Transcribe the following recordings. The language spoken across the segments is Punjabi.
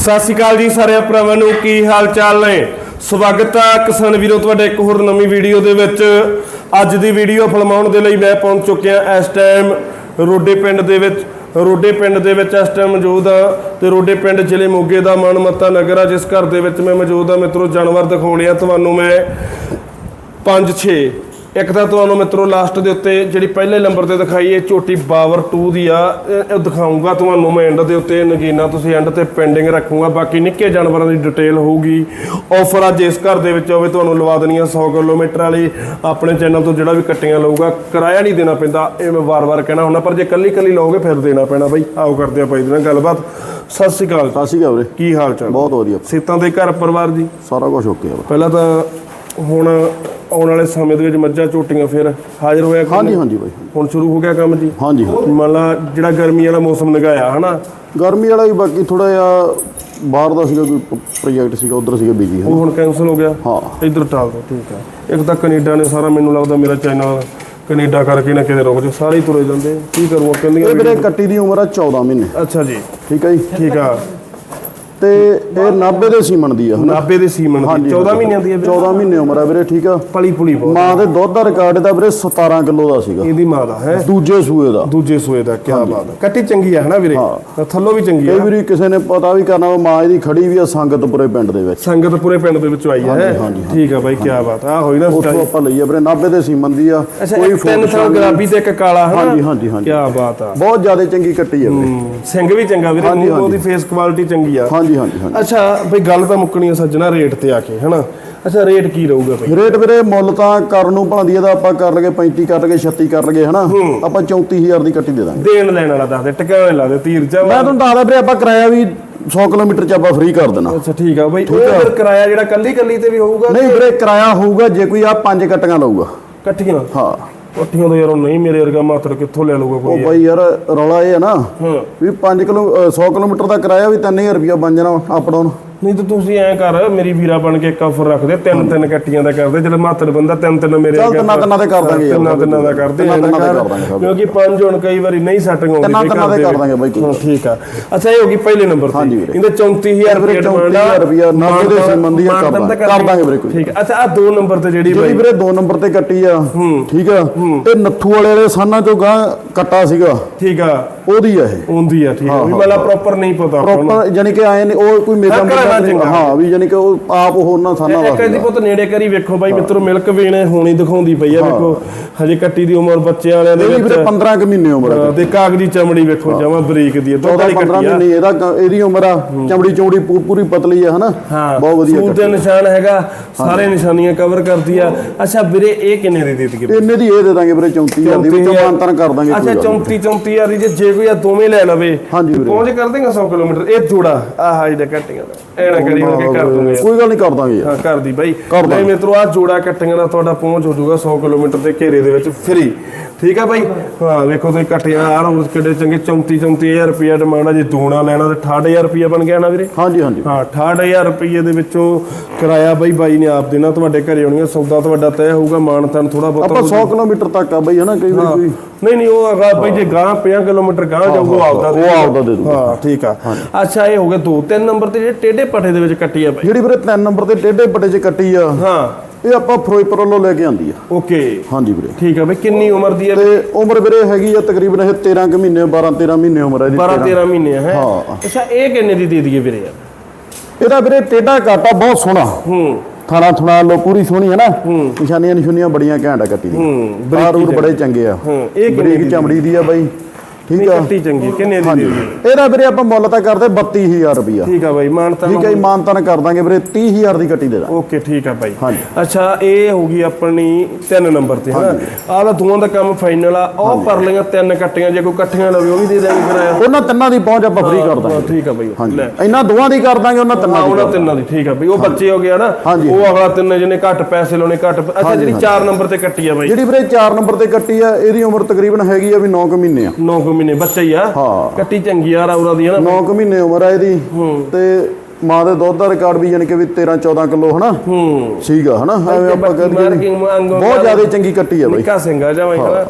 ਸਤਿ ਸ਼੍ਰੀ ਅਕਾਲ ਜੀ ਸਾਰੇ ਭਰਾਵਾਂ ਨੂੰ, ਕੀ ਹਾਲ ਚਾਲ ਨੇ? ਸਵਾਗਤ ਹੈ ਕਿਸਾਨ ਵੀਰੋ, ਤੁਹਾਡੇ ਇੱਕ ਹੋਰ ਨਵੀਂ ਵੀਡੀਓ ਦੇ ਵਿੱਚ। ਅੱਜ ਦੀ ਵੀਡੀਓ ਫਿਲਮਾਉਣ ਦੇ ਲਈ ਮੈਂ ਪਹੁੰਚ ਚੁੱਕਿਆ ਇਸ ਟਾਈਮ ਰੋਡੇ ਪਿੰਡ ਦੇ ਵਿੱਚ। ਰੋਡੇ ਪਿੰਡ ਦੇ ਵਿੱਚ ਇਸ ਟਾਈਮ ਮੌਜੂਦ ਆ ਤੇ ਰੋਡੇ ਪਿੰਡ ਜ਼ਿਲ੍ਹੇ ਮੋਗੇ ਦਾ ਮਨਮੱਤਾ ਨਗਰ ਆ, ਜਿਸ ਘਰ ਦੇ ਵਿੱਚ ਮੈਂ ਮੌਜੂਦ ਆ। ਮਿੱਤਰੋ, ਜਾਨਵਰ ਦਿਖਾਉਣੇ ਆ ਤੁਹਾਨੂੰ ਮੈਂ। 5 6 ਇੱਕ ਤਾਂ ਤੁਹਾਨੂੰ ਮਿੱਤਰੋ ਲਾਸਟ ਦੇ ਉੱਤੇ ਜਿਹੜੀ ਪਹਿਲੇ ਨੰਬਰ ਤੇ ਦਿਖਾਈ ਹੈ ਝੋਟੀ ਬਾਵਰ 2 ਦੀ ਆ ਇਹ ਇਹ ਦਿਖਾਉਂਗਾ ਤੁਹਾਨੂੰ ਮੈਂ ਐਂਡ ਦੇ ਉੱਤੇ ਨਗੀਨਾ ਤੁਸੀਂ ਐਂਡ ਤੇ ਪੈਂਡਿੰਗ ਰੱਖੂਗਾ ਬਾਕੀ ਨਿੱਕੇ ਜਾਨਵਰਾਂ ਦੀ ਡਿਟੇਲ ਹੋਊਗੀ। ਆਫਰ ਅੱਜ ਇਸ ਘਰ ਦੇ ਵਿੱਚ ਹੋਵੇ ਤੁਹਾਨੂੰ ਲਵਾ ਦੇਣੀ ਆ 100 ਕਿਲੋਮੀਟਰ ਵਾਲੀ ਆਪਣੇ ਚੈਨਲ ਤੋਂ ਜਿਹੜਾ ਵੀ ਕੱਟੀਆਂ ਲਊਗਾ ਕਿਰਾਇਆ ਨਹੀਂ ਦੇਣਾ ਪੈਂਦਾ ਇਹ ਮੈਂ ਵਾਰ-ਵਾਰ ਕਹਿਣਾ ਹੁੰਦਾ ਪਰ ਜੇ ਕੱਲੀ ਕੱਲੀ ਲਓਗੇ ਫਿਰ ਦੇਣਾ ਪੈਣਾ ਬਾਈ। ਆਓ ਕਰਦੇ ਆ ਬਾਈ ਦੇ ਨਾਲ ਗੱਲਬਾਤ। ਸਤਿ ਸ਼੍ਰੀ ਅਕਾਲ। ਸਤਿ ਸ਼੍ਰੀ ਅਕਾਲ ਵੀਰੇ। ਕੀ ਹਾਲ ਚਾਲ? ਬਹੁਤ ਵਧੀਆ। ਸਿੱਤਾਂ ਦੇ ਘਰ ਪਰਿਵਾਰ ਜੀ? ਸਾਰਾ ਕੁਝ ਓਕੇ ਆ। ਪਹਿਲਾਂ ਤਾਂ ਹੁਣ ਆਉਣ ਵਾਲੇ ਸਮੇਂ ਦੇ ਵਿੱਚ ਮੱਝਾਂ ਝੋਟੀਆਂ ਫਿਰ ਹਾਜ਼ਰ ਹੋਇਆ ਕੰਮ? ਹਾਂਜੀ ਹਾਂਜੀ ਬਾਈ। ਹੁਣ ਸ਼ੁਰੂ ਹੋ ਗਿਆ ਕੰਮ ਜੀ? ਹਾਂਜੀ। ਹਾਂ। ਮੰਨ ਲਾ ਜਿਹੜਾ ਗਰਮੀ ਵਾਲਾ ਮੌਸਮ ਲੰਘਾਇਆ ਹਨਾ? ਗਰਮੀ ਵਾਲਾ ਵੀ ਬਾਕੀ ਥੋੜਾ ਜਿਹਾ ਬਾਹਰ ਦਾ ਸੀਗਾ ਕੋਈ ਪ੍ਰੋਜੈਕਟ ਸੀਗਾ ਉਧਰ ਸੀਗਾ ਬਿਜ਼ੀ ਉਹ ਹੁਣ ਕੈਨਸਲ ਹੋ ਗਿਆ। ਹਾਂ। ਇੱਧਰ ਟਾਲ ਦੋ ਠੀਕ ਹੈ ਇੱਕ ਤਾਂ ਕੈਨੇਡਾ ਨੇ ਸਾਰਾ ਮੈਨੂੰ ਲੱਗਦਾ ਮੇਰਾ ਚੈਨਲ ਕੈਨੇਡਾ ਕਰਕੇ ਨਾ ਕਿਤੇ ਰੁਕ ਜਾ ਸਾਰੇ ਹੀ ਤੁਰੇ ਜਾਂਦੇ। ਕੀ ਕਰੂੰ ਕਹਿੰਦੀਆਂ ਇਹ ਕੱਟੀ ਦੀ ਉਮਰ ਆ 14 ਮਹੀਨੇ। ਅੱਛਾ ਜੀ। ਠੀਕ ਹੈ ਜੀ? ਠੀਕ ਆ। ਤੇ ਇਹ 90 ਦੇ ਸੀਮਨ ਦੀ ਆ ਹਨਾ? ਨਾਬੇ ਦੇ ਸੀਮਨ ਦੀ ਹਾਂਜੀ 14 ਮਹੀਨਿਆਂ ਦੀ ਹੈ ਵੀਰੇ? 14 ਮਹੀਨੇ ਉਮਰ ਆ ਵੀਰੇ ਠੀਕ ਆ? ਪਲੀ ਪੁਲੀ ਮਾਂ ਦੇ ਦੁੱਧ ਦਾ ਰਿਕਾਰਡ ਦਾ ਵੀਰੇ 17 ਕਿਲੋ ਦਾ ਸੀਗਾ। ਇਹਦੀ ਮਾਂ ਦਾ ਹੈ? ਦੂਜੇ ਸੂਏ ਦਾ। ਦੂਜੇ ਸੂਏ ਦਾ ਕੀ ਬਾਤ ਹੈ। ਕੱਟੀ ਚੰਗੀ ਆ ਹਨਾ ਵੀਰੇ? ਥੱਲੋਂ ਵੀ ਚੰਗੀ ਕਈ ਆ ਵਾਰੀ ਕਿਸੇ ਨੇ ਪਤਾ ਵੀ ਕਰਨਾ ਮਾਂ ਇਹਦੀ ਖੜੀ ਵੀ ਆ ਸੰਗਤਪੁਰੇ ਪਿੰਡ ਦੇ ਵਿੱਚ। ਸੰਗਤ ਪੂਰੇ ਪਿੰਡ ਦੇ ਵਿੱਚੋਂ ਆਈ ਹੈ? ਠੀਕ ਆ ਬਾਈ ਕੀ ਬਾਤ ਆ। ਹੋਈ ਨਾ ਉੱਥੋਂ ਆਪਾਂ ਲਈ ਆ ਵੀਰੇ 90 ਦੇ ਸੀਮਨ ਦੀ ਆ। ਕੋਈ ਤਿੰਨ ਸਾਲ ਗੁਲਾਬੀ ਤੇ ਇੱਕ ਕਾਲਾ ਹੈ ਹਾਂਜੀ, ਹਾਂਜੀ, ਹਾਂਜੀ। ਕੀ ਬਾਤ ਆ। ਬਹੁਤ ਜ਼ਿਆਦਾ ਚੰਗੀ ਕੱਟੀ ਆ ਵੀਰੇ। ਸਿੰਘ ਵੀ ਚੰਗਾ ਵੀਰੇ ਉਹਦੀ। ਫੇਸ ਕੁਆਲਿਟੀ ਚੰਗੀ ਆ। ਹਾਂਜੀ ਹਾਂਜੀ ਹਾਂਜੀ। ਅੱਛਾ ਬਈ ਗੱਲ ਤਾਂ ਮੁੱਕਣੀ ਆ ਸੱਜਣਾ ਰੇਟ ਤੇ ਆ ਕੇ ਹਨਾ? ਅੱਛਾ ਰੇਟ ਕੀ ਰਹੂਗਾ ਬਈ? ਰੇਟ ਵੀਰੇ ਮੁੱਲ ਤਾਂ ਕਰਨ ਨੂੰ ਭਾਂਦੀ ਇਹਦਾ ਆਪਾਂ ਕਰ ਲਗੇ 35 ਕਰ ਲਗੇ 36 ਕਰ ਲਗੇ ਹਨਾ ਆਪਾਂ 34000 ਦੀ ਕੱਟੀ ਦੇ ਦਾਂਗੇ। ਦੇਣ ਲੈਣ ਵਾਲਾ ਦੱਸ ਦੇ ਟਿਕਾਣੇ ਲਾ ਦੇ ਤੀਰ ਚਾ ਮੈਂ ਤੁਹਾਨੂੰ ਦੱਸਦਾ ਵੀਰੇ ਆਪਾਂ ਕਿਰਾਇਆ ਵੀ 100 ਕਿਲੋਮੀਟਰ ਚ ਆਪਾਂ ਫ੍ਰੀ ਕਰ ਦੇਣਾ। ਅੱਛਾ ਠੀਕ ਆ ਬਈ। ਉਹ ਫਿਰ ਕਿਰਾਇਆ ਜਿਹੜਾ ਕੱਲੀ ਕੱਲੀ ਤੇ ਵੀ ਹੋਊਗਾ ਨਹੀਂ ਵੀਰੇ ਕਿਰਾਇਆ ਹੋਊਗਾ ਜੇ ਕੋਈ ਆ ਪੰਜ ਕੱਟੀਆਂ ਲਊਗਾ। ਇਕੱਠੀਆਂ ਹਾਂ। ਇਕੱਠੀਆਂ ਤੋਂ ਯਾਰ ਉਹ ਨਹੀਂ ਮੇਰੇ ਵਰਗਾ ਮਾਤਰ ਕਿੱਥੋਂ ਲੈ ਲਊਗਾ ਉਹ ਕੋਈ ਬਾਈ ਯਾਰ ਰੌਲਾ ਇਹ ਹੈ ਨਾ ਹਾਂ। ਵੀ 5 ਕਿਲੋ ਅ, 100 ਕਿਲੋਮੀਟਰ ਦਾ ਕਿਰਾਇਆ ਵੀ 3000 ਰੁਪਇਆ ਬਣ ਜਾਣਾ ਅਪ ਡਾਊਨ ਨਹੀਂ ਤਾਂ ਤੁਸੀਂ ਐਂ ਕਰ ਮੇਰੀ ਵੀਰਾ ਬਣ ਕੇ ਇੱਕ ਆਫਰ ਰੱਖ ਦੇ ਤਿੰਨ ਤਿੰਨ ਕੱਟੀਆਂ ਦਾ ਕਰਦੇ ਜਿਹੜਾ ਮਾਤਰ ਬੰਦਾ ਤਿੰਨ ਤਿੰਨ ਮੇਰੇ ਚੱਲ ਤਿੰਨਾਂ ਤਿੰਨਾਂ ਦੇ ਕਰ ਦਾਂਗੇ ਯਾਰ। ਤਿੰਨਾਂ ਤਿੰਨਾਂ ਦਾ ਕਰਦੇ ਤਿੰਨਾਂ ਤਿੰਨਾਂ ਦੇ ਕਰ, ਦਾਂਗੇ ਸਭ। ਕਿਉਂਕਿ ਪੰਜ ਹੁਣ ਕਈ ਵਾਰੀ ਨਹੀਂ ਸੈਟਿੰਗ ਆਉਂਦੀ ਤਿੰਨਾਂ ਤਿੰਨਾਂ ਦੇ ਕਰ ਦਾਂਗੇ ਬਾਈ। ਹਾਂ ਠੀਕ ਆ। ਅੱਛਾ ਇਹ ਹੋ ਗਈ ਪਹਿਲੇ ਨੰਬਰ ਹਾਂਜੀ ਤੇ। ਵੀਰੇ। ਇਹਦੇ 34000 ਵੀਰੇ ਰੁਪਏ 34,000 ਰੁਪਇਆ, ਨੱਬੇ ਦੇ ਸੀਮਨ ਦੀ ਆ, ਕਰ ਤਾਂ ਦਾਂਗੇ। ਕਰ ਦਾਂਗੇ ਵੀਰੇ ਕੋਈ। ਠੀਕ ਆ। ਅੱਛਾ ਆ ਦੋ ਨੰਬਰ ਤੇ ਜਿਹੜੀ ਜਿਹੜੀ ਬਾਈ ਵੀਰੇ 2 ਨੰਬਰ ਤੇ ਕੱਟੀ ਆ ਠੀਕ ਆ। ਇਹ ਨੱਥੂ ਵਾਲੇ ਵਾਲੇ ਸਾਨਾਂ ਚੋਂ ਗਾਂ ਕੱਟਾ ਸੀਗਾ। ਠੀਕ ਆ। ਉਹਦੀ ਆ ਇਹ। ਹੁੰਦੀ ਆ ਠੀਕ ਆ। ਵੀ ਮਤਲਬ ਪ੍ਰੋਪਰ ਨਹੀਂ ਪਤਾ ਆਪਾਂ ਨੂੰ। ਪ੍ਰੋਪਰ ਜਾਨੀ ਕਿ ਆਏ ਨੇ ਉਹ ਕੋਈ ਮੇਰਾ ਹਾਂ, ਨਾਲ ਚੰਗਾ। ਹਾਂ ਵੀ ਜਾਨੀ ਕਿ ਉਹ ਆਪ ਉਹ ਉਹਨਾਂ ਸਾਨਾਂ ਇੱਕ ਇਹਦੀ ਪੁੱਤ ਨੇੜੇ ਕਰੀ ਵੇਖੋ ਬਾਈ ਮਿੱਤਰੋ ਮਿਲਕ ਵੇਣੇ ਹੋਣੀ ਦਿਖਾਉਂਦੀ ਪਈ ਆ ਵੇਖੋ ਹਜੇ ਕੱਟੀ ਦੀ ਉਮਰ ਬੱਚੇ ਵਾਲਿਆਂ ਦੇ ਵਿੱਚ। ਵੀਰੇ 15 ਕੁ ਮਹੀਨੇ ਉਮਰ ਆ ਤੇ ਕਾਗਜ਼ੀ ਚਮੜੀ ਵੇਖੋ ਜਮਾ ਬਰੀਕ ਦੀ ਆ, ਦੁੱਧ 14 ਵਾਲੀ 15 ਕੱਟੀ ਆ। ਮਹੀਨੇ ਇਹਦਾ ਇਹਦੀ ਉਮਰ ਆ ਚਮੜੀ ਚੌੜੀ ਪੂਰੀ ਪਤਲੀ ਆ ਹਨਾ? ਬਹੁਤ ਵਧੀਆ ਸੂਰ ਦੇ ਨਿਸ਼ਾਨ ਹੈਗਾ ਸਾਰੇ ਨਿਸ਼ਾਨੀਆਂ ਕਵਰ ਕਰਦੀ ਆ। ਅੱਛਾ ਵੀਰੇ ਇਹ ਕਿੰਨੇ ਦੀ ਦੇ ਦਿੱਤੀ? ਇੰਨੇ ਦੀ ਇਹ ਦੇ ਦਾਂਗੇ ਵੀਰੇ 34 ਦੀ ਵਿੱਚੋਂ ਮਾਨਤਨ ਕਰ ਦਾਂਗੇ ਅੱਛਾ ਕੋਈ ਗੱਲ 34 34000 ਦੀ ਜੇ ਕੋਈ ਆ ਦੋਵੇਂ ਲੈ ਲਵੇ। ਹਾਂਜੀ ਵੀਰੇ। ਪਹੁੰਚ ਕਰ ਦੇਗਾ 100 ਕਿਲੋਮੀਟਰ। ਇਹ ਜੋੜਾ ਆਹ ਜਿਹੜਾ ਕੱਟੀਆਂ ਦਾ। ਐਣਾ ਕਰੀ ਹੋ ਕੇ ਕਰ ਦੂੰਗੇ। ਕੋਈ ਗੱਲ ਨਹੀਂ ਕਰ ਦਾਂਗੇ ਯਾਰ ਹਾਂ ਕਰਦੀ ਬਾਈ ਕਰ ਦਾਂਗੇ। ਨਹੀਂ ਮਿੱਤਰੋ ਆ ਜੋੜਾ ਕੱਟੀਆਂ ਦਾ ਤੁਹਾਡਾ ਪਹੁੰਚ ਹੋ ਜਾਊਗਾ 100 ਕਿਲੋਮੀਟਰ ਦੇ ਘੇਰੇ ਦੇ ਵਿੱਚ ਫ੍ਰੀ ਠੀਕ ਆ ਬਾਈ? ਹਾਂ ਵੇਖੋ ਤੁਸੀਂ ਕੱਟੀਆਂ ਆ ਰੋਜ਼ ਕਿੱਡੇ ਚੰਗੇ 34 34000 ਰੁਪਏ ਡਿਮਾਂਡ ਆ ਜੇ ਦੋਣਾ ਲੈਣਾ ਤੇ 68000 ਰੁਪਏ ਬਣ ਗਿਆ ਨਾ ਵੀਰੇ। ਹਾਂਜੀ ਹਾਂਜੀ। ਹਾਂ 68000 ਰੁਪਏ ਦੇ ਵਿੱਚੋਂ ਕਿਰਾਇਆ ਬਾਈ ਬਾਈ ਨੇ ਆਪ ਦੇਣਾ ਤੁਹਾਡੇ ਘਰੇ ਆਉਣੀਆਂ ਸੌਦਾ ਤੁਹਾਡਾ ਤੈਅ ਹੋਊਗਾ ਮਾਨ ਤਾਨ ਥੋੜਾ ਆਪਾਂ ਬਹੁਤਾ 100 ਕਿਲੋਮੀਟਰ ਤੱਕ ਆ ਬਈ ਹਨਾ ਕਈ ਵਾਰੀ ਕੋਈ ਨਹੀਂ ਨਹੀਂ ਉਹ ਹੈਗਾ ਬਾਈ ਜੇ ਗਾਂ 50 ਕਿਲੋਮੀਟਰ ਗਾਂ ਜਾਊਗਾ ਉਹ ਆਪਦਾ ਉਹ ਆਪਦਾ ਦੇ ਦੂਗਾ। ਹਾਂ ਠੀਕ ਆ। ਅੱਛਾ ਇਹ ਹੋ ਗਿਆ ਦੋ ਤਿੰਨ ਨੰਬਰ ਤੇ ਜਿਹੜੇ ਟੇਢੇ ਪੱਠੇ ਦੇ ਵਿੱਚ ਕੱਟੀ ਆ ਬਾਈ। ਜਿਹੜੀ ਵੀਰੇ 3 ਨੰਬਰ ਤੇ ਟੇਢੇ ਪੱਟੇ 'ਚ ਕੱਟੀ ਆ। ਹਾਂ। ਇਹ ਆਪਾਂ ਫਿਰੋਜ਼ਪੁਰ ਵੱਲੋਂ ਲੈ ਕੇ ਆਂਦੀ ਆ। ਓਕੇ। ਹਾਂਜੀ ਵੀਰੇ। ਠੀਕ ਆ ਬਾਈ ਕਿੰਨੀ ਉਮਰ ਦੀ ਹੈ ਤੇ ਉਮਰ ਵੀਰੇ ਹੈਗੀ ਆ ਤਕਰੀਬਨ ਇਹ 13 ਕੁ ਮਹੀਨੇ 12 13 ਮਹੀਨੇ ਉਮਰ ਹੈ ਇਹਦੀ 12 13 ਮਹੀਨੇ ਹੈ? ਹਾਂ। ਅੱਛਾ ਇਹ ਕਿੰਨੇ ਦੀ ਦੇ ਦਈਏ ਵੀਰੇ ਯਾਰ? ਇਹਦਾ ਵੀਰੇ ਟੇਢਾ ਕਾਟਾ ਬਹੁਤ ਸੋਹਣਾ। ਹੂੰ। ਥਾਣਾ ਥੁਣਾ ਲੋ ਪੂਰੀ ਸੋਹਣੀ ਹੈ ਨਾ। ਨਿਸ਼ਾਨੀਆਂ ਨਿਸ਼ਾਨੀਆਂ ਬੜੀਆਂ ਘੈਂਟ ਆ ਕੱਟੀ ਦੀ ਹੂੰ, ਰੂਰ ਬੜੇ ਚੰਗੇ ਆ। ਹੂੰ, ਇਹ ਕਿੰਨੀ ਬਰੀਕ ਚਮੜੀ ਦੀ ਆ ਬਾਈ। ਠੀਕ ਆ? ਕੱਟੀ ਚੰਗੀ ਕਿੰਨੇ ਦੀ ਦੇ ਦਈਏ ਇਹਦਾ ਵੀਰੇ ਆਪਾਂ ਮੁੱਲ ਤਾਂ ਕਰਦੇ 32000 ਰੁਪਿਆ ਠੀਕ ਆ ਬਾਈ ਮਾਨ ਤਾਂ ਠੀਕ ਹੈ ਮਾਨਤਨ ਕਰ ਦਾਂਗੇ ਵੀਰੇ 30000 ਦੀ ਕੱਟੀ ਦੇ ਦਾਂ ਓਕੇ ਠੀਕ ਆ ਬਾਈ। ਅੱਛਾ ਇਹ ਹੋ ਗਈ ਆਪਣੀ ਤਿੰਨ ਨੰਬਰ ਤੇ ਹਨਾ? ਆਹ ਦਾ ਦੋਵਾਂ ਦਾ ਕੰਮ ਫਾਈਨਲ ਆ। ਉਹ ਪਰ ਲਈਆਂ ਤਿੰਨ ਕੱਟੀਆਂ ਜੇ ਕੋਈ ਇਕੱਠੀਆਂ ਲਵੇ ਉਹ ਵੀ ਦੇ ਦੇਣਗੇ ਕਿਰਾਇਆ ਉਹਨਾਂ ਤਿੰਨਾਂ ਦੀ ਪਹੁੰਚ ਆਪਾਂ ਫ੍ਰੀ ਕਰ ਦਾਂਗੇ। ਠੀਕ ਆ ਬਾਈ ਲੈ। ਇਹਨਾਂ ਦੋਵਾਂ ਦੀ ਕਰ ਦਾਂਗੇ ਉਹਨਾਂ ਤਿੰਨਾਂ ਦੀ ਉਹਨਾਂ ਤਿੰਨਾਂ ਦੀ ਠੀਕ ਆ ਬਈ। ਉਹ ਬੱਚੇ ਹੋ ਗਿਆ ਨਾ ਹਾਂਜੀ। ਉਹ ਅਗਲਾ ਤਿੰਨ ਜਿਹਨੇ ਘੱਟ ਪੈਸੇ ਲਾਉਣੇ ਘੱਟ ਅੱਛਾ ਜਿਹੜੀ 4 ਨੰਬਰ ਤੇ ਕੱਟੀ ਆ ਬਾਈ। ਜਿਹੜੀ ਵੀਰੇ 4 ਨੰਬਰ ਤੇ ਕੱਟੀ ਆ ਇਹਦੀ ਉਮਰ ਤਕਰੀਬਨ ਹੈਗੀ ਆ ਵੀ 9 ਕੁ ਮਹੀਨੇ ਆ। 9 ਕੁ ਮਹੀਨੇ ਬੱਚਾ ਹੀ ਆ। ਹਾਂ। ਕੱਟੀ ਚੰਗੀ ਆ ਰੌਰਾ ਦੀ ਹੈ ਨਾ 9 ਕੁ ਮਹੀਨੇ ਉਮਰ ਆ ਇਹਦੀ। ਤੇ ਮਾਂ ਦੇ ਦੁੱਧ ਦਾ ਰਿਕਾਰਡ ਵੀ ਯਾਨੀ ਕਿ ਵੀ 13 14 ਕਿਲੋ ਹਨਾ? ਹੂੰ। ਸੀਗਾ ਹਨਾ? ਐਵੇਂ ਆਪਾਂ ਮਾਰਕਿੰਗ ਵਾਂਗੂ ਬਹੁਤ ਜ਼ਿਆਦਾ ਚੰਗੀ ਕੱਟੀ ਆ ਬਾਈ। ਨਿੱਕਾ ਸਿੰਘਾ ਜਾਵਾਂ ਹਨਾ?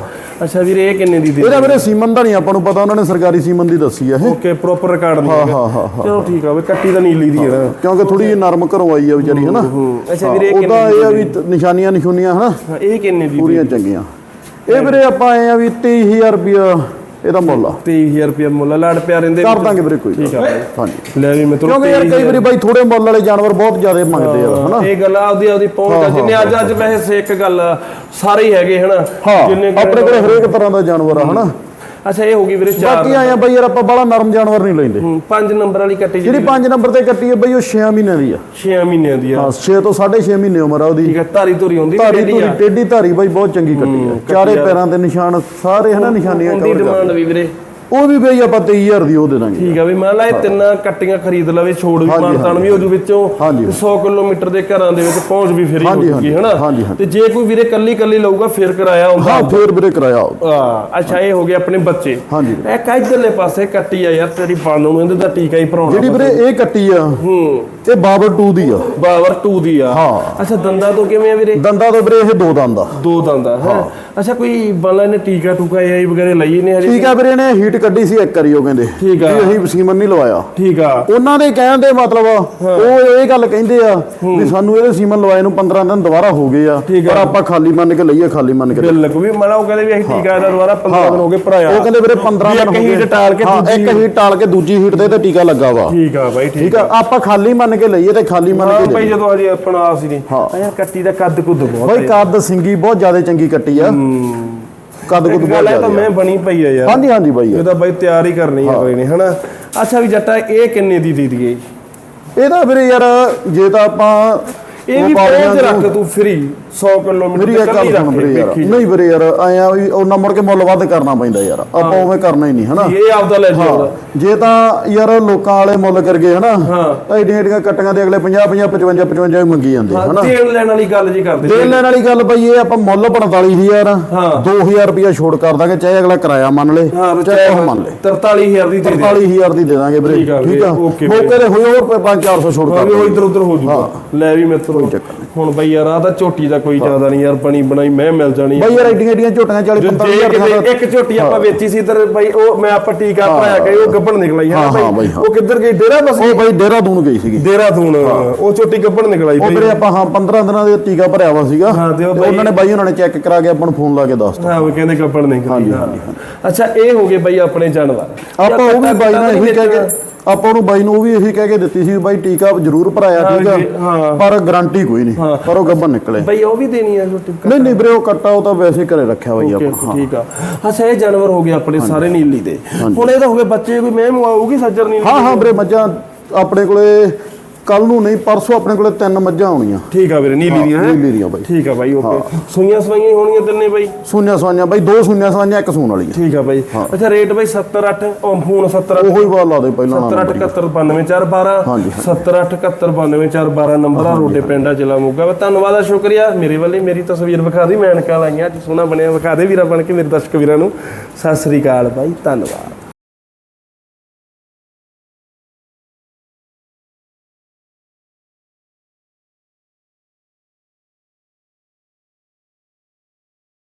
ਅੱਛਾ ਵੀਰੇ ਇਹ ਕਿੰਨੇ ਦੀ ਦੇ ਇਹਦਾ ਵੀਰੇ ਸੀਮਨ ਦਾ ਨਹੀਂ ਆਪਾਂ ਨੂੰ ਪਤਾ ਉਹਨਾਂ ਨੇ ਸਰਕਾਰੀ ਸੀਮਨ ਦੀ ਦੱਸੀ ਆ ਇਹ। ਓਕੇ ਪ੍ਰੋਪਰ ਰਿਕਾਰਡ ਨਹੀਂ ਹਾਂ। ਹਾਂ ਚਲੋ ਠੀਕ ਆ ਵੀ ਕੱਟੀ ਤਾਂ ਨੀਲੀ ਦੀ ਹੈ ਨਾ ਕਿਉਂਕਿ ਥੋੜੀ ਜਿਹੀ ਨਰਮ ਘਰੋਂ ਆਈ ਆ ਵਿਚਾਰੀ ਹਨਾ? ਅੱਛਾ ਵੀਰੇ ਇਹ ਉਹਦਾ ਕਿੰਨੇ ਇਹ ਆ ਵੀ ਨਿਸ਼ਾਨੀਆਂ ਨਿਸ਼ੂਨੀਆਂ ਹਨਾ? ਇਹ ਕਿੰਨੇ ਦੀ ਪੂਰੀਆਂ ਚੰਗੀਆਂ। ਇਹ ਵੀਰੇ ਆਪਾਂ ਆਏ ਆ ਵੀ 23000 ਰੁਪਿਆ ਇਹਦਾ ਮੁੱਲ ਆ। 23000 ਰੁਪਏ ਮੁੱਲ ਲੜ ਪਿਆ ਰਹਿੰਦੇ ਕਰ ਦਾਂਗੇ ਵੀਰੇ ਕੋਈ ਠੀਕ ਆ। ਹਾਂਜੀ। ਲੈ ਵੀ ਮਿੱਤਰੋ ਕਿਉਂਕਿ ਯਾਰ ਕਈ ਵਾਰੀ ਬਾਈ ਥੋੜੇ ਮੁੱਲ ਵਾਲੇ ਜਾਨਵਰ ਬਹੁਤ ਜ਼ਿਆਦਾ ਮੰਗਦੇ ਆ ਹਨਾ? ਇਹ ਗੱਲ ਆਪਦੀ ਆਪਦੀ ਪਹੁੰਚ ਆ ਜਿੰਨੇ ਅੱਜ ਅੱਜ ਵੈਸੇ ਇੱਕ ਗੱਲ ਸਾਰੇ ਹੀ ਹੈਗੇ ਹਨਾ? ਜਿੰਨੇ ਆਪਣੇ ਕੋਲ ਹਰੇਕ ਤਰ੍ਹਾਂ ਦਾ ਜਾਨਵਰ ਆ ਹਨਾ? ਅੱਛਾ ਇਹ ਹੋ ਗਈ ਵੀਰੇ ਚਾਰ ਬਾਕੀ ਆਏ ਆ ਬਾਈ ਯਾਰ ਆਪਾਂ ਬੜਾ ਨਰਮ ਜਾਨਵਰ ਨਹੀਂ ਲੈਂਦੇ। ਹੂੰ, ਪੰਜ ਨੰਬਰ ਵਾਲੀ ਕੱਟੀ ਜਿਹੜੀ 5 ਨੰਬਰ ਤੇ ਕੱਟੀ ਹੈ ਬਈ ਉਹ 6 ਮਹੀਨਿਆਂ ਦੀ ਆ। 6 ਮਹੀਨਿਆਂ ਦੀ ਆ। ਹਾਂ 6 ਤੋਂ 6.5 ਮਹੀਨੇ ਉਮਰ ਆ ਉਹਦੀ। ਠੀਕ ਆ ਧਾਰੀ ਧੁਰੀ ਹੁੰਦੀ ਧਾਰੀ ਧੂਰੀ ਟੇਢੀ ਧਾਰੀ ਬਾਈ ਬਹੁਤ ਚੰਗੀ ਕੱਟੀ ਆ। ਚਾਰੇ ਪੈਰਾਂ ਤੇ ਨਿਸ਼ਾਨ ਸਾਰੇ ਹਨਾ ਨਿਸ਼ਾਨੀਆਂ ਕਵਰ ਕਰ ਡਿਮਾਂਡ ਵੀ ਵੀਰੇ। ਉਹ ਵੀ ਬਈ ਆਪਾਂ 23000 ਦੀ ਉਹ ਦੇ ਦਾਂਗੇ ਠੀਕ ਆ ਵੀ ਮੰਨ ਲਾ ਇਹ ਤਿੰਨਾਂ ਕੱਟੀਆਂ ਖਰੀਦ ਲਵੇ ਛੋੜ ਵੀ ਮਾਨਤਾਨ ਵੀ ਹੋ ਜੂ ਵਿੱਚੋਂ ਹਾਂਜੀ। 100 ਕਿਲੋਮੀਟਰ ਦੇ ਘਰਾਂ ਦੇ ਵਿੱਚ ਪਹੁੰਚ ਵੀ ਫਰੀ ਹੋ ਜੂਗੀ ਹਨਾ। ਤੇ ਜੇ ਕੋਈ ਵੀਰੇ ਕੱਲੀ ਕੱਲੀ ਲਊਗਾ ਫਿਰ ਕਿਰਾਇਆ ਆਉਂਦਾ ਹਾਂ ਫੇਰ ਵੀਰੇ ਕਰਾਇਆ। ਆ ਅੱਛਾ ਇਹ ਹੋ ਗਏ ਆਪਣੇ ਬੱਚੇ। ਹਾਂਜੀ। ਇੱਕ ਇਧਰਲੇ ਪਾਸੇ ਕੱਟੀ ਆ ਯਾਰ ਤੇਰੀ ਬਾਨ ਨੂੰ ਇਹਦੇ ਦਾ ਟੀਕਾ ਹੀ ਭਰਾਉਣਾ ਜਿਹੜੀ ਵੀਰੇ ਇਹ ਕੱਟੀ ਆ ਹੂੰ। ਇਹ ਬਾਬਰ 2 ਦੀ ਆ। ਬਾਵਰ 2 ਦੀ ਆ। ਹਾਂ। ਅੱਛਾ ਦੰਦਾਂ ਤੋਂ ਕਿਵੇਂ ਆ ਵੀਰੇ? ਦੰਦਾਂ ਤੋਂ ਵੀਰੇ ਇਹ ਦੋ ਦੰਦ ਆ। ਦੋ ਦੰਦਾਂ ਹੈ? ਅੱਛਾ ਕੋਈ ਬਾਲਾ ਨੇ ਟੀਕਾ ਟੂਕਾ ਇਹ ਵਗੈਰੇ ਲਈ ਨੇ ਹਜੇ? ਠੀਕ ਆ ਵੀਰੇ ਨੇ ਹੀਟ ਕੱਢੀ ਸੀ ਇੱਕ ਵਾਰੀ ਉਹ ਕਹਿੰਦੇ। ਠੀਕ ਆ। ਵੀ ਅਸੀਂ ਸੀਮਨ ਨਹੀਂ ਲਵਾਇਆ। ਠੀਕ ਆ। ਉਹਨਾਂ ਦੇ ਕਹਿਣ ਦੇ ਮਤਲਬ ਉਹ ਇਹ ਗੱਲ ਕਹਿੰਦੇ ਆ ਵੀ ਸਾਨੂੰ ਇਹਦੇ ਸੀਮਨ ਲਵਾਏ ਨੂੰ 15 ਦਿਨ ਦੁਬਾਰਾ ਹੋ ਗਏ ਆ ਠੀਕ ਆ। ਪਰ ਆਪਾਂ ਖਾਲੀ ਮੰਨ ਕੇ ਲਈਏ ਖਾਲੀ ਮੰਨ ਕੇ ਬਿੱਲ ਵੀ ਮਨਾ ਉਹ ਕਹਿੰਦੇ ਵੀ ਅਸੀਂ ਟੀਕਾ ਦਾ ਦੁਬਾਰਾ 15 ਦਿਨ ਹੋ ਗਏ ਭਰਾਇਆ। ਉਹ ਕਹਿੰਦੇ ਵੀਰੇ 15 ਵੀ ਦਿਨ ਇੱਕ ਹੋ ਗਏ। ਹੀਟ ਟਾਲ ਕੇ ਹਾਂ, ਦੂਜੀ ਇੱਕ ਹੀਟ ਟਾਲ ਕੇ ਦੂਜੀ ਹੀਟ ਦੇ ਤੇ ਟੀਕਾ ਲੱਗਾ ਵਾ। ਠੀਕ ਆ ਬਾਈ ਠੀਕ ਠੀਕ ਆ ਆਪਾਂ ਖਾਲੀ ਮੰਨ ਕੇ ਲਈਏ ਤੇ ਖਾਲੀ ਮੰਨ ਹਾਂ ਕੇ ਭਾਈ ਲਈਏ। ਜਦੋਂ ਹਜੇ ਆਪਣਾ ਆ ਸੀ ਨਹੀਂ। ਹਾਂ। ਯਾਰ ਕੱਟੀ ਦਾ ਕੱਦ ਕੁੱਦ ਬਹੁਤ ਬਾਈ ਕੱਦ ਸਿੰਗੀ ਬਹੁਤ ਜ਼ਿਆਦਾ ਚੰਗੀ ਕੱਟੀ ਆ। ਕੱਦ ਕੁੱਦ ਬਹੁਤ ਹੈ ਤਾਂ ਜ਼ਿਆਦਾ ਮੈਂ ਬਣੀ ਪਈ ਆ ਯਾਰ। ਹਾਂਜੀ ਹਾਂਜੀ ਬਾਈ। ਇਹ ਤਾਂ ਬਾਈ ਤਿਆਰ ਹੀ ਕਰਨੀ ਆ ਅਗਲੇ ਨੇ ਹਨਾ? ਅੱਛਾ ਵੀ ਜੱਟਾ ਇਹ ਕਿੰਨੇ ਦੀ ਦੇ ਦਈਏ ਇਹਦਾ ਵੀਰੇ ਯਾਰ ਜੇ ਤਾਂ ਆਪਾਂ ਇਹ ਵੀ ਨੂੰ- ਰੱਖ ਤੂੰ ਫ੍ਰੀ 100 ਕਿਲੋਮੀਟਰ ਤੇ ਕੱਲੀ ਰੱਖ ਨਹੀਂ ਵੀਰੇ ਯਾਰ ਆਇਆ ਵੀ ਉਹਨਾਂ ਮੁੜ ਕੇ ਮੁੱਲ ਵੱਧ ਕਰਨਾ ਪੈਂਦਾ ਯਾਰ। ਆਪਾਂ ਉਵੇਂ ਕਰਨਾ ਹੀ ਨਹੀਂ ਹਨਾ? ਇਹ ਆਪਦਾ ਲੈ ਜਾਓ ਜੇ ਤਾਂ ਯਾਰ ਲੋਕਾਂ ਵਾਲੇ ਮੁੱਲ ਕਰ ਗਏ ਹਨਾ। ਤਾਂ ਏਡੀਆਂ ਏਡੀਆਂ ਕੱਟੀਆਂ ਦੇ ਅਗਲੇ 50 50 55 55 ਹੀ ਮੰਗੀ ਜਾਂਦੇ ਹਨਾ? ਦੇਣ ਲੈਣ ਵਾਲੀ ਗੱਲ ਜੀ ਕਰਦੇ ਦੇਣ ਲੈਣ ਵਾਲੀ ਗੱਲ ਬਈ ਇਹ ਆਪਾਂ ਮੁੱਲ 45000 ਹਾਂ। 2000 ਰੁਪਇਆ ਛੋੜ ਕਰ ਦਾਂਗੇ ਚਾਹੇ ਅਗਲਾ ਕਿਰਾਇਆ ਮੰਨ ਲੇ ਚਾਹੇ ਉਹ ਮੰਨ ਲੇ। 43000 ਦੀ ਦੇ ਦੇ। 45000 ਦੀ ਦੇ ਦਾਂਗੇ ਵੀਰੇ ਠੀਕ ਆ। ਮੌਕੇ ਤੇ ਹੋਏ ਹੋਰ 5-400 ਛੋੜ ਹਾਂ ਕਰ ਵੀ ਉਹ ਦਾਂਗੇ। ਇੱਧਰ ਉੱਧਰ ਹੋ ਜੂਗਾ। ਲੈ ਵੀ ਮਿੱਤਰੋ ਹੁਣ ਬਈ ਯਾਰ ਆ ਤਾਂ ਝੋਟੀ ਦਾ ਕੋਈ ਜ਼ਿਆਦਾ ਨਹੀਂ ਯਾਰ ਬਣੀ ਬਣਾਈ ਮੈਂ ਮਿਲ ਜਾਣੀ। ਬਈ ਯਾਰ ਏਡੀਆਂ ਏਡੀਆਂ ਝੋਟੀਆਂ 40 ਜੇ 45000 ਦੀਆਂ ਕਿਤੇ ਇੱਕ ਝੋਟੀ ਆਪਾਂ ਵੇਚੀ ਸੀ ਤੇ ਬਈ ਉਹ ਮੈਂ ਆਪਾਂ ਟੀਕਾ ਭਰਾਇਆ ਗਈ ਉਹ ਗੱਬਣ ਨਿਕਲਾਈ ਹੈ ਬਈ। ਉਹ ਕਿੱਧਰ ਗਈ? ਡੇਰਾ ਬਸ ਉਹ ਬਈ ਦੇਹਰਾਦੂਨ ਗਈ ਸੀਗੀ। ਦੇਹਰਾਦੂਨ ਉਹ ਝੋਟੀ ਗੱਬਣ ਨਿਕਲਾਈ ਉਹ ਵੀਰੇ ਆਪਾਂ ਹਾਂ 15 ਦਿਨਾਂ ਦੇ ਟੀਕਾ ਭਰਿਆ ਵਾ ਸੀਗਾ ਹਾਂ, ਤੇ ਉਹ ਤੇ ਬਾਈ- ਉਹਨਾਂ ਨੇ ਬਾਈ ਉਹਨਾਂ ਨੇ ਚੈੱਕ ਕਰਾ ਕੇ ਆਪਾਂ ਨੂੰ ਫੋਨ ਲਾ ਕੇ ਦੱਸਤਾ ਹਾਂ ਉਹ ਕਹਿੰਦੇ ਗੱਬਣ ਨਿਕਲੀ ਅੱਛਾ ਇਹ ਹੋ ਗਏ ਬਈ ਆਪਣੇ ਜਾਨਵਰ। ਆਪਾਂ ਉਹ ਵੀ ਬਾਈ ਨਾਲ ਇਹੀ ਕਹਿ। ਕੇ ਆਪਾਂ ਉਹਨੂੰ ਬਾਈ ਨੂੰ ਉਹ ਵੀ ਇਹੀ ਕਹਿ ਕੇ ਦਿੱਤੀ ਸੀ ਬਾਈ ਟੀਕਾ ਜ਼ਰੂਰ ਭਰਾਇਆ ਠੀਕ। ਆ? ਪਰ ਗਾਰੰਟੀ ਕੋਈ ਨਹੀਂ ਪਰ ਉਹ ਗੱਬਨ ਨਿਕਲੇ। ਬਈ ਉਹ ਵੀ ਦੇਣੀ ਆ ਝੋਟੀ ਨਹੀਂ ਨਹੀਂ ਵੀਰੇ ਉਹ ਕੱਟਾ ਉਹ ਤਾਂ ਵੈਸੇ ਘਰੇ ਰੱਖਿਆ ਬਾਈ ਓਕੇ, ਆਪਾਂ ਠੀਕ ਆ। ਅੱਛਾ ਇਹ ਜਾਨਵਰ ਹੋ ਗਏ ਆਪਣੇ ਸਾਰੇ ਨੀਲੀ ਦੇ। ਹੁਣ ਇਹ ਤਾਂ ਹੋ ਗਏ ਬੱਚੇ ਕੋਈ ਮੈਂ ਆਊਗੀ ਸੱਜਰ ਨੀਲੀ ਹਾਂ ਹਾਂ ਵੀਰੇ ਮੱਝਾਂ ਆਪਣੇ ਕੋਲੇ ਕੱਲ ਨੂੰ ਨਹੀਂ ਪਰਸੋਂ ਆਪਣੇ ਕੋਲੇ ਤਿੰਨ ਮੱਝਾਂ ਆਉਣੀਆਂ। ਠੀਕ ਆ ਵੀਰੇ ਨੀਲੀ ਦੀਆਂ ਹੈਂ? ਨੀਲੀ ਦੀਆਂ ਬਾਈ। ਠੀਕ ਆ ਬਾਈ ਓਕੇ। ਸੂਈਆਂ ਸਵਾਈਆਂ ਹੀ ਹੋਣਗੀਆਂ ਤਿੰਨੇ ਬਾਈ? ਸੂਈਆਂ ਸਵਾਈਆਂ ਬਾਈ ਦੋ ਸੂਈਆਂ ਸਵਾਈਆਂ ਇੱਕ ਸੂਣ ਵਾਲੀ ਠੀਕ ਆ ਬਾਈ। ਅੱਛਾ ਰੇਟ ਬਾਈ 70 8 ਉਹ ਫੋਨ 70 8 ਉਹੀ ਬਾਤ ਲਾ ਦੇ ਪਹਿਲਾਂ ਨਾਲ 789192 ਹਾਂਜੀ, 789192 ਨੰਬਰ ਆ ਰੋਡੇ ਪਿੰਡਾ ਜ਼ਿਲ੍ਹਾ ਮੋਗਾ। ਵਾ ਧੰਨਵਾਦ ਆ ਸ਼ੁਕਰੀਆ। ਮੇਰੇ ਵੱਲੇ ਮੇਰੀ ਤਸਵੀਰ ਵਿਖਾ ਦੀ ਮੈਂ ਲਾਈਆਂ ਅੱਜ ਸੋਹਣਾ ਬਣਿਆ ਵਿਖਾ ਦੇ ਵੀਰਾ ਬਣ ਕੇ ਮੇਰੇ ਦਰਸ਼ਕ ਵੀਰਾਂ ਨੂੰ। ਸਤਿ ਸ੍ਰੀ ਅਕਾਲ ਬਾਈ ਧੰਨਵਾਦ।